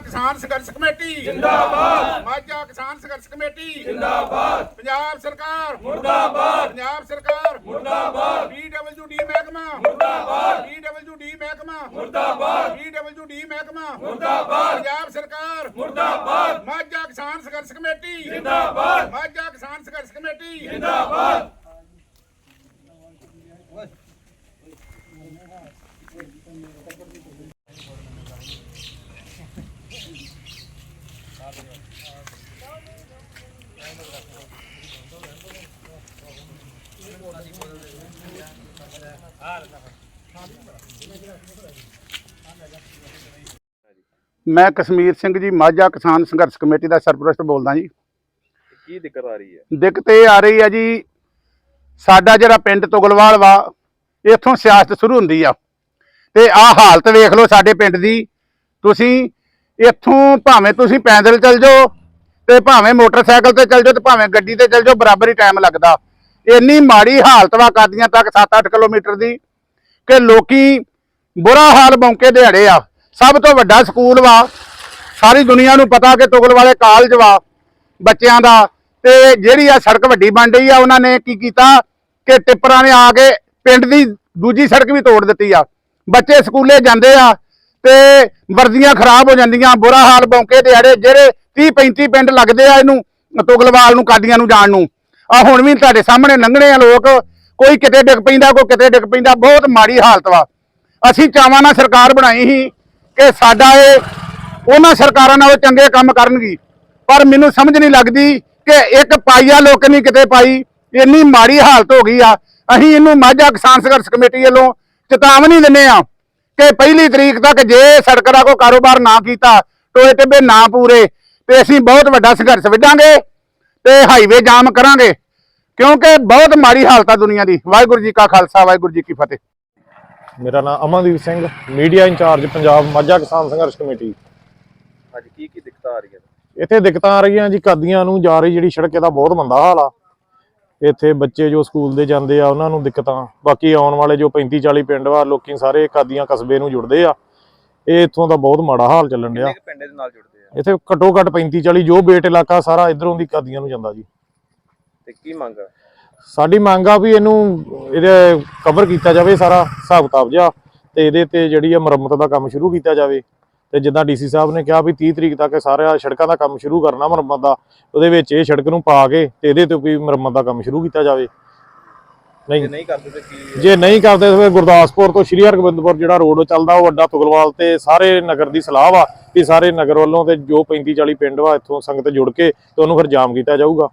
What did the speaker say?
ਕਿਸਾਨ ਸੰਘਰਸ਼ ਕਮੇਟੀ। ਜਿੰਦਾਬਾਦ। ਮਾਝਾ ਕਿਸਾਨ ਸੰਘਰਸ਼ ਕਮੇਟੀ। ਜਿੰਦਾਬਾਦ। ਪੰਜਾਬ ਸਰਕਾਰ। ਮੁਰਦਾਬਾਦ। ਪੰਜਾਬ ਸਰਕਾਰ। ਮੁਰਦਾਬਾਦ। ਪੀਡਬਲਯੂਡੀ ਮਹਿਕਮਾ। ਮੁਰਦਾਬਾਦ। ਪੀਡਬਲਯੂਡੀ ਮਹਿਕਮਾ। ਮੁਰਦਾਬਾਦ। ਪੀਡਬਲਯੂਡੀ ਮਹਿਕਮਾ। ਮੁਰਦਾਬਾਦ। ਪੰਜਾਬ ਸਰਕਾਰ। ਮੁਰਦਾਬਾਦ। ਮਾਝਾ ਕਿਸਾਨ ਸੰਘਰਸ਼ ਕਮੇਟੀ। ਜਿੰਦਾਬਾਦ। ਮਾਝਾ ਕਿਸਾਨ ਸੰਘਰਸ਼ ਕਮੇਟੀ। ਜਿੰਦਾਬਾਦ। ਮੈਂ ਕਸ਼ਮੀਰ ਸਿੰਘ ਜੀ ਮਾਝਾ ਕਿਸਾਨ ਸੰਘਰਸ਼ ਕਮੇਟੀ ਦਾ ਸਰਪ੍ਰਸਤ ਬੋਲਦਾ ਜੀ। ਕੀ ਦਿੱਕਤ ਆ ਰਹੀ ਹੈ? ਦਿੱਕਤ ਇਹ ਆ ਰਹੀ ਹੈ ਜੀ ਸਾਡਾ ਜਿਹੜਾ ਪਿੰਡ ਤੁਗਲਵਾਲ ਵਾ ਇੱਥੋਂ ਸਿਆਸਤ ਸ਼ੁਰੂ ਹੁੰਦੀ ਆ। ਤੇ ਆਹ ਹਾਲਤ ਵੇਖ ਲਓ ਸਾਡੇ ਪਿੰਡ ਦੀ। ਤੁਸੀਂ ਇੱਥੋਂ ਭਾਵੇਂ ਤੁਸੀਂ ਪੈਦਲ ਚੱਲ ਜਾਓ ਤੇ ਭਾਵੇਂ ਮੋਟਰਸਾਈਕਲ ਤੇ ਚੱਲ ਜਾਓ ਤੇ ਭਾਵੇਂ ਗੱਡੀ ਤੇ ਚੱਲ ਜਾਓ ਬਰਾਬਰ ਹੀ ਟਾਈਮ ਲੱਗਦਾ। ਇੰਨੀ ਮਾੜੀ ਹਾਲਤ ਵਾ ਕਾਦੀਆਂ ਤੱਕ 7-8 ਕਿਲੋਮੀਟਰ ਦੀ, ਕਿ ਲੋਕੀ ਬੁਰਾ ਹਾਲ ਬੌਂਕੇ ਦਿਹਾੜੇ ਆ। ਸਭ ਤੋਂ ਵੱਡਾ ਸਕੂਲ ਵਾ। ਸਾਰੀ ਦੁਨੀਆ ਨੂੰ ਪਤਾ ਕਿ ਤੁਗਲ ਵਾਲੇ ਕਾਲਜ ਵਾ ਬੱਚਿਆਂ ਦਾ। ਤੇ ਜਿਹੜੀ ਆ ਸੜਕ ਵੱਡੀ ਬਣ ਰਹੀ ਆ, ਉਹਨਾਂ ਨੇ ਕੀ ਕੀਤਾ ਕਿ ਟਿੱਪਰਾਂ ਨੇ ਆ ਕੇ ਪਿੰਡ ਦੀ ਦੂਜੀ ਸੜਕ ਵੀ ਤੋੜ ਦਿੱਤੀ ਆ। ਬੱਚੇ ਸਕੂਲੇ ਜਾਂਦੇ ਆ ਤੇ ਵਰਦੀਆਂ ਖਰਾਬ ਹੋ ਜਾਂਦੀਆਂ, ਬੁਰਾ ਹਾਲ ਬੌਂਕੇ ਦਿਹਾੜੇ ਜਿਹੜੇ 30 35 ਪਿੰਡ ਲੱਗਦੇ ਆ ਇਹਨੂੰ, ਤੁਗਲਵਾਲ ਨੂੰ, ਕਾਦੀਆਂ ਨੂੰ ਜਾਣ ਨੂੰ। ਆ ਹੁਣ ਵੀ ਤੁਹਾਡੇ ਸਾਹਮਣੇ ਲੰਘਣੇ ਆ ਲੋਕ। ਕੋਈ ਕਿਤੇ ਡਿੱਗ ਪੈਂਦਾ, ਕੋਈ ਕਿਤੇ ਡਿੱਗ ਪੈਂਦਾ, ਬਹੁਤ ਮਾੜੀ ਹਾਲਤ ਵਾ। ਅਸੀਂ ਚਾਵਾਂ ਨਾਲ ਸਰਕਾਰ ਬਣਾਈ ਸੀ ਕਿ ਸਾਡਾ ਇਹ, ਉਹਨਾਂ ਸਰਕਾਰਾਂ ਨਾਲੋਂ ਚੰਗੇ ਕੰਮ ਕਰਨਗੀ। ਪਰ ਮੈਨੂੰ ਸਮਝ ਨਹੀਂ ਲੱਗਦੀ ਕਿ ਇੱਕ ਪਾਈਆ ਲੋਕ ਨਹੀਂ ਕਿਤੇ ਪਾਈ। ਇੰਨੀ ਮਾੜੀ ਹਾਲਤ ਹੋ ਗਈ ਆ। ਅਸੀਂ ਇਹਨੂੰ ਮਾਝਾ ਕਿਸਾਨ ਸੰਘਰਸ਼ ਕਮੇਟੀ ਵੱਲੋਂ ਚੇਤਾਵਨੀ ਦਿੰਨੇ ਆ ਕਿ ਪਹਿਲੀ ਤਰੀਕ ਤੱਕ ਜੇ ਸੜਕ ਦਾ ਕੋਈ ਕਾਰੋਬਾਰ ਨਾ ਕੀਤਾ, ਟੋਏ ਟਿੱਬੇ ਨਾ ਪੂਰੇ, ਤੇ ਅਸੀਂ ਬਹੁਤ ਵੱਡਾ ਸੰਘਰਸ਼ ਵਿੱਢਾਂਗੇ। ਤੇ ਹਾਈਵੇ ਜਾਮ ਕਰਾਂਗੇ। ਕਿਉਂਕਿ ਬਹੁਤ ਮਾੜੀ ਹਾਲਤ ਆ ਦੁਨੀਆ ਦੀ। ਵਾਹਿਗੁਰੂ ਜੀ ਕਾ ਖਾਲਸਾ ਵਾਹਿਗੁਰੂ ਜੀ ਕੀ ਫਤਿਹ। ਮੇਰਾ ਨਾਮ Amandeep Singh media in-charge Punjab Majha Kisan Sangharsh committee. ਅੱਜ ਕੀ ਕੀ ਦਿੱਕਤ ਆ ਰਹੀ ਹੈ ਇੱਥੇ ਦਿੱਕਤਾਂ ਆ ਰਹੀਆਂ ਜੀ ਕਾਦੀਆਂ ਨੂੰ ਜਾ ਰਹੀ ਜਿਹੜੀ ਸੜਕ ਇਹਦਾ ਬਹੁਤ ਮੰਦਾ ਹਾਲ ਆ। ਇੱਥੇ ਬੱਚੇ ਜੋ ਸਕੂਲ ਦੇ ਜਾਂਦੇ ਆ ਉਹਨਾਂ ਨੂੰ ਦਿੱਕਤਾਂ। ਬਾਕੀ ਆਉਣ ਵਾਲੇ ਜੋ 35 40 ਪਿੰਡ ਵਾ ਲੋਕੀ ਸਾਰੇ ਕਾਦੀਆਂ ਕਸਬੇ ਨੂੰ ਜੁੜਦੇ ਆ। ਇਹ ਇੱਥੋਂ ਦਾ ਬਹੁਤ ਮਾੜਾ ਹਾਲ ਚੱਲਣ ਡਿਆ। ਪਿੰਡ ਦੇ ਨਾਲ ਜੁੜਦੇ ਆ? ਇੱਥੇ ਘੱਟੋ ਘੱਟ 35 40 ਜੋ ਬੇਟ ਇਲਾਕਾ ਸਾਰਾ ਇਧਰੋਂ ਦੀ ਕਾਦੀਆਂ ਨੂੰ ਜਾਂਦਾ ਜੀ। ਤੇ ਕੀ ਮੰਗ ਆ? ਸਾਡੀ ਮੰਗ ਆ ਵੀ ਇਹਨੂੰ ਇਹਦੇ ਕਵਰ ਕੀਤਾ ਜਾਵੇ ਸਾਰਾ ਹਿਸਾਬ ਕਿਤਾਬ ਜਿਹਾ ਤੇ ਇਹਦੇ ਤੇ ਜਿਹੜੀ ਆ ਮੁਰੰਮਤ ਦਾ ਕੰਮ ਸ਼ੁਰੂ ਕੀਤਾ ਜਾਵੇ। ਤੇ ਜਿੱਦਾਂ ਡੀਸੀ ਸਾਹਿਬ ਨੇ ਕਿਹਾ ਵੀ 30 ਤਰੀਕ ਤੱਕ ਸਾਰਾ ਸੜਕਾਂ ਦਾ ਕੰਮ ਸ਼ੁਰੂ ਕਰਨਾ ਮੁਰੰਮਤ ਦਾ ਉਹਦੇ ਵਿੱਚ ਇਹ ਸੜਕ ਨੂੰ ਪਾ ਕੇ ਤੇ ਇਹਦੇ ਤੇ ਵੀ ਮੁਰੰਮਤ ਦਾ ਕੰਮ ਸ਼ੁਰੂ ਕੀਤਾ ਜਾਵੇ। ਨਹੀਂ। ਨਹੀਂ ਕਰਦੇ ਤੇ ਕੀ ਜੇ ਨਹੀਂ ਕਰਦੇ ਤਾਂ ਫਿਰ ਗੁਰਦਾਸਪੁਰ ਤੋਂ ਸ਼੍ਰੀ ਹਰਗੋਬਿੰਦਪੁਰ ਜਿਹੜਾ ਰੋਡ ਚੱਲਦਾ ਉਹ ਵੱਡਾ ਤੁਗਲਵਾਲ ਤੇ ਸਾਰੇ ਨਗਰ ਦੀ ਸਲਾਹ ਵਾ ਕਿ ਸਾਰੇ ਨਗਰ ਵੱਲੋਂ ਤੇ ਜੋ 35 40 ਪਿੰਡ ਵਾ ਇੱਥੋਂ ਸੰਗਤ ਜੁੜ ਕੇ ਤੇ ਉਹਨੂੰ ਫਿਰ ਜਾਮ ਕੀਤਾ ਜਾਊਗਾ।